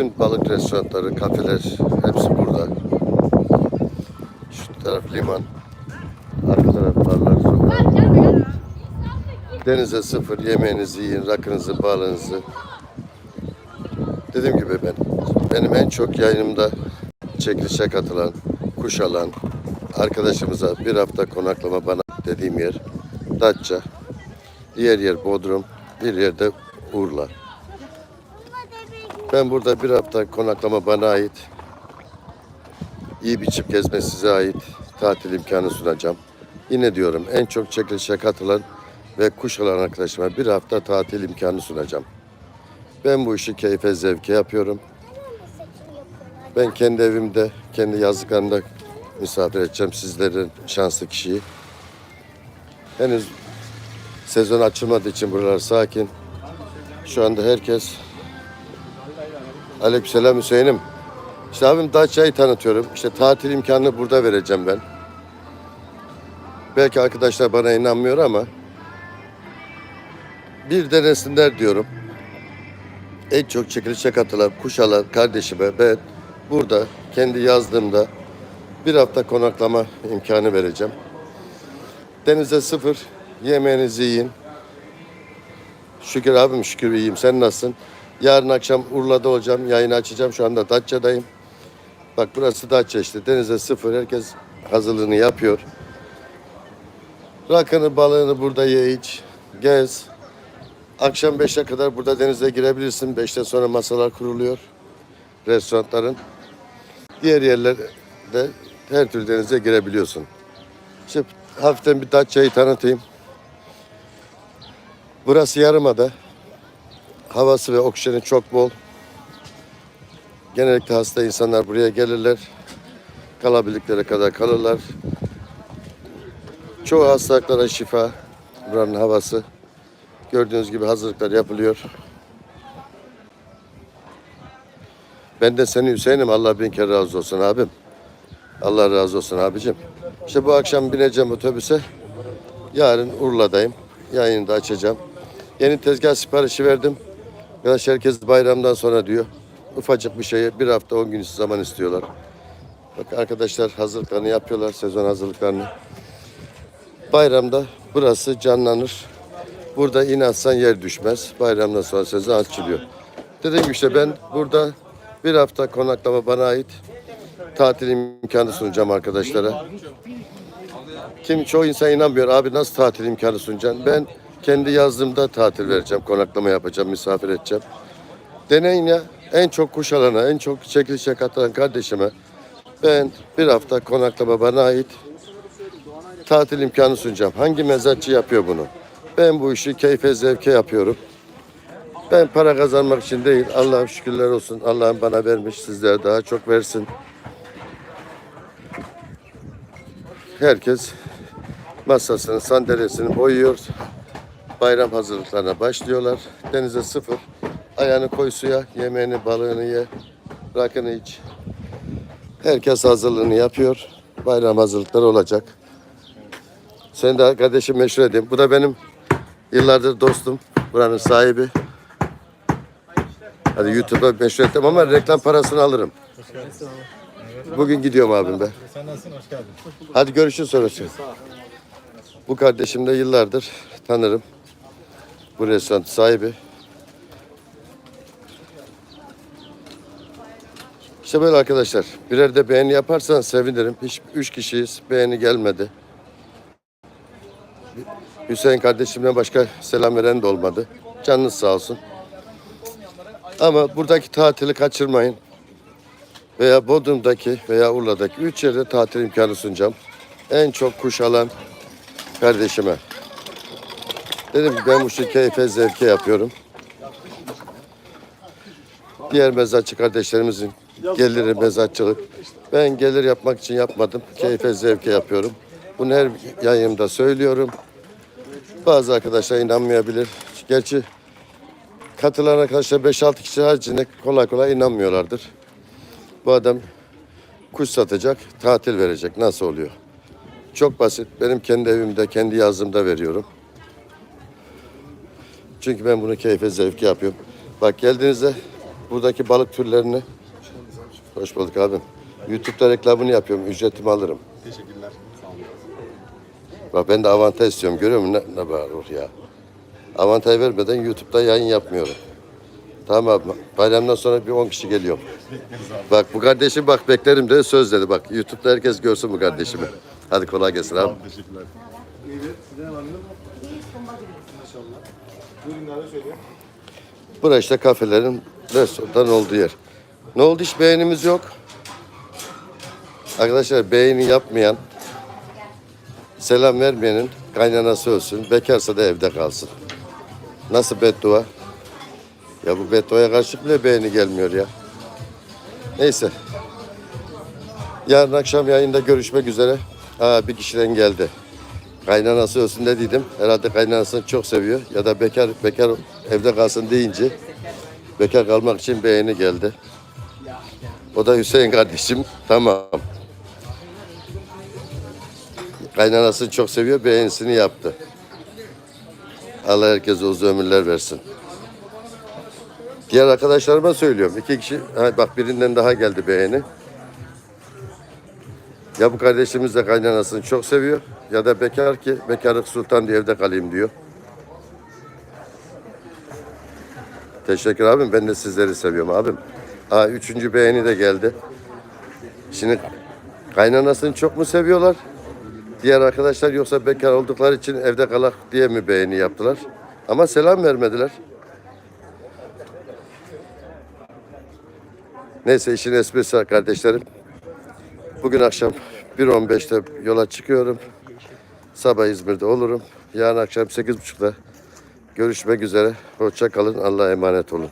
Bütün balık restoranları, kafeler hepsi burada. Şu taraf liman. Arka taraf barlar. Denize sıfır, yemeğinizi yiyin, rakınızı, balığınızı. Dediğim gibi ben, benim en çok yayınımda çekilişe katılan, kuş alan arkadaşımıza bir hafta konaklama bana dediğim yer Datça, diğer yer Bodrum, bir yerde Urla. Ben burada bir hafta konaklama bana ait. İyi biçim gezme size ait. Tatil imkanı sunacağım. Yine diyorum en çok çekilişe katılan ve kuş alan arkadaşıma bir hafta tatil imkanı sunacağım. Ben bu işi keyfe zevke yapıyorum. Ben kendi evimde, kendi yazlıklarımda misafir edeceğim sizlerin şanslı kişiyi. Henüz sezon açılmadığı için buralar sakin. Şu anda herkes Aleykümselam Hüseyin'im. İşte abim Datça'yı tanıtıyorum. İşte tatil imkanını burada vereceğim ben. Belki arkadaşlar bana inanmıyor ama bir denesinler diyorum. En çok çekilişe katılan kuş alan kardeşime ben burada kendi yazdığımda bir hafta konaklama imkanı vereceğim. Denize sıfır, yemeğinizi yiyin. Şükür abim şükür iyiyim. Sen nasılsın? Yarın akşam Urla'da olacağım. Yayını açacağım. Şu anda Datça'dayım. Bak burası Datça işte. Denize sıfır. Herkes hazırlığını yapıyor. Rakını balığını burada ye iç. Gez. Akşam 5'e kadar burada denize girebilirsin. 5'ten sonra masalar kuruluyor. Restoranların. Diğer yerlerde her türlü denize girebiliyorsun. İşte hafiften bir Datça'yı tanıtayım. Burası Yarımada. Havası ve oksijeni çok bol. Genellikle hasta insanlar buraya gelirler. Kalabildikleri kadar kalırlar. Çoğu hastalıklara şifa buranın havası. Gördüğünüz gibi hazırlıklar yapılıyor. Ben de seni Hüseyin'im. Allah bin kere razı olsun abim. Allah razı olsun abicim. İşte bu akşam bineceğim otobüse. Yarın Urla'dayım. Yayını da açacağım. Yeni tezgah siparişi verdim. Arkadaş herkes bayramdan sonra diyor. Ufacık bir şeye bir hafta on gün zaman istiyorlar. Bak arkadaşlar hazırlıklarını yapıyorlar. Sezon hazırlıklarını. Bayramda burası canlanır. Burada atsan yer düşmez. Bayramdan sonra sezon açılıyor. Dediğim gibi işte ben burada bir hafta konaklama bana ait tatil imkanı sunacağım arkadaşlara. Kim çoğu insan inanmıyor. Abi nasıl tatil imkanı sunacaksın? Ben kendi yazdığımda tatil vereceğim. Konaklama yapacağım, misafir edeceğim. Deneyin ya. En çok kuş alana, en çok çekilişe katılan kardeşime ben bir hafta konaklama bana ait tatil imkanı sunacağım. Hangi mezatçı yapıyor bunu? Ben bu işi keyfe zevke yapıyorum. Ben para kazanmak için değil. Allah'ım şükürler olsun. Allah'ım bana vermiş. Sizlere daha çok versin. Herkes masasını, sandalyesini boyuyor. Bayram hazırlıklarına başlıyorlar. Denize sıfır. Ayağını koy suya, yemeğini, balığını ye, rakını iç. Herkes hazırlığını yapıyor. Bayram hazırlıkları olacak. Seni de kardeşim meşhur edeyim. Bu da benim yıllardır dostum. Buranın sahibi. Hadi YouTube'a meşhur ettim ama reklam parasını alırım. Bugün gidiyorum abim be. Sen nasılsın? Hoş geldin. Hadi görüşürüz sonrası. Bu kardeşim de yıllardır tanırım. Bu restoran sahibi. İşte böyle arkadaşlar. Birer de beğeni yaparsan sevinirim. Hiç üç kişiyiz. Beğeni gelmedi. Hüseyin kardeşimden başka selam veren de olmadı. Canınız sağ olsun. Ama buradaki tatili kaçırmayın veya Bodrum'daki veya Urla'daki üç yerde tatil imkanı sunacağım. En çok kuş alan kardeşime. Dedim ki ben bu işi keyfe zevke yapıyorum. Diğer mezatçı kardeşlerimizin geliri mezatçılık. Ben gelir yapmak için yapmadım. Keyfe zevke yapıyorum. Bunu her yayınımda söylüyorum. Bazı arkadaşlar inanmayabilir. Gerçi katılan arkadaşlar 5-6 kişi haricinde kolay kolay inanmıyorlardır. Bu adam kuş satacak, tatil verecek. Nasıl oluyor? Çok basit. Benim kendi evimde, kendi yazdığımda veriyorum. Çünkü ben bunu keyfe zevki yapıyorum. Bak geldiğinizde buradaki balık türlerini. Hoş bulduk abim. YouTube'da reklamını yapıyorum. Ücretimi alırım. Teşekkürler. Sağ olun. Bak ben de avantaj istiyorum. Görüyor musun? Ne, ne bağırıyor ya. Avantaj vermeden YouTube'da yayın yapmıyorum. Tamam abi. Bayramdan sonra bir 10 kişi geliyorum. Bak bu kardeşim bak beklerim de söz dedi. Bak YouTube'da herkes görsün bu kardeşimi. Hadi kolay gelsin abi. Teşekkürler. Evet, size var. Buyurun söyle. Burası işte kafelerin, restoranların olduğu yer. Ne oldu hiç beğenimiz yok. Arkadaşlar beğeni yapmayan, selam vermeyenin kaynanası ölsün, bekarsa da evde kalsın. Nasıl beddua? Ya bu bedduaya karşı bile beğeni gelmiyor ya. Neyse. Yarın akşam yayında görüşmek üzere. Aa, bir kişiden geldi. Kaynanası ölsün dediydim. Herhalde kaynanasını çok seviyor. Ya da bekar bekar evde kalsın deyince bekar kalmak için beğeni geldi. O da Hüseyin kardeşim. Tamam. Kaynanasını çok seviyor. Beğenisini yaptı. Allah herkese uzun ömürler versin. Diğer arkadaşlarıma söylüyorum. İki kişi, bak birinden daha geldi beğeni. Ya bu kardeşimiz de kaynanasını çok seviyor ya da bekar ki bekarlık sultan diye evde kalayım diyor. Teşekkür abim. Ben de sizleri seviyorum abim. Aa, üçüncü beğeni de geldi. Şimdi kaynanasını çok mu seviyorlar? Diğer arkadaşlar yoksa bekar oldukları için evde kalak diye mi beğeni yaptılar? Ama selam vermediler. Neyse işin esprisi kardeşlerim. Bugün akşam 1.15'te yola çıkıyorum. Sabah İzmir'de olurum. Yarın akşam 8.30'da görüşmek üzere. Hoşça kalın. Allah'a emanet olun.